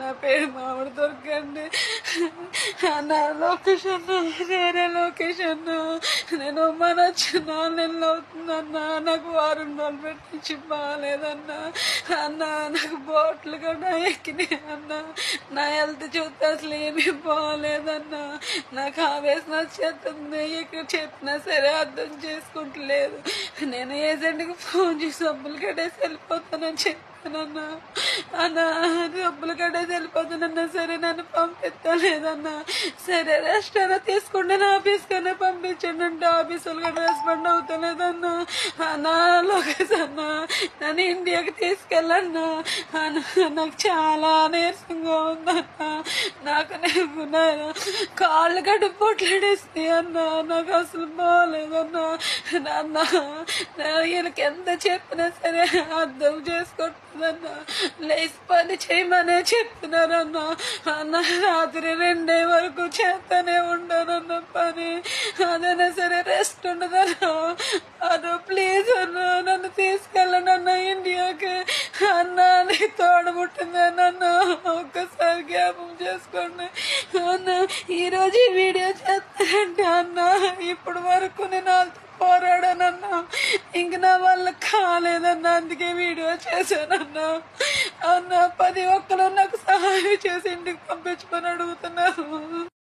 నా పేరు మామిడి దొరకండి నా లొకేషన్ వేరే లొకేషన్ నేను మన వచ్చి నాలుగు నెలలు అవుతుందన్నా నాకు వారం రోజులు పెట్టించి బాగాలేదన్నా అన్న నాకు బోట్లు కూడా ఎక్కినాయి అన్న. నా హెల్త్ చూస్తే అసలు ఏమీ బాగాలేదన్నా నాకు ఆవేశం వచ్చేస్తుంది. ఇక్కడ చెప్పినా సరే అర్థం చేసుకుంటలేదు. నేను ఏజెంట్కి ఫోన్ చేసి సబ్బులు కట్టేసి వెళ్ళిపోతానని చెప్పానన్నా అన్నా డబ్బులు కట్టేసి వెళ్ళిపోతానన్నా సరే నన్ను పంపిస్తలేదన్నా సరే రెస్ట్ అయినా తీసుకుంటే నా ఆఫీస్ కన్నా పంపించండి అంటే ఆఫీస్ వాళ్ళకి రెస్పాండ్ అవుతలేదన్నా. అన్నా లోకేష్ అన్న నన్ను ఇండియాకి తీసుకెళ్ళన్నా. అన్నా నాకు చాలా నీరసంగా ఉందన్న. నాకు నేను కాళ్ళు గడ్డ పొట్లాడేస్తాయి అన్నా. నాకు అసలు బాగాలేదన్నా నాన్న ఈయనకి ఎంత చెప్పినా సరే అర్థం చేసుకుంటుందన్న లేచి పని చేయమనే చెప్తున్నారన్నా అన్న రాత్రి రెండే వరకు చేస్తూనే ఉండనన్న పని. అదైనా సరే రెస్ట్ ఉండదన్నా అదో ప్లీజ్ అన్న నన్ను తీసుకెళ్ళండి అన్న ఇండియాకి. అన్న నీ తోడబుట్టిందన్న ఒక్కసారి జ్ఞాపం చేసుకోండి. అన్న ఈరోజు ఈ వీడియో చేస్తానంటే అన్న ఇప్పుడు వరకు నేను వాళ్ళతో పోరాడానన్నా ఇంక నా వాళ్ళ వల్ల అన్న అందుకే వీడియో చేశానన్నా అన్న. పది ఒక్కరు నాకు సహాయం చేసి ఇంటికి పంపించుకొని అడుగుతున్నారు.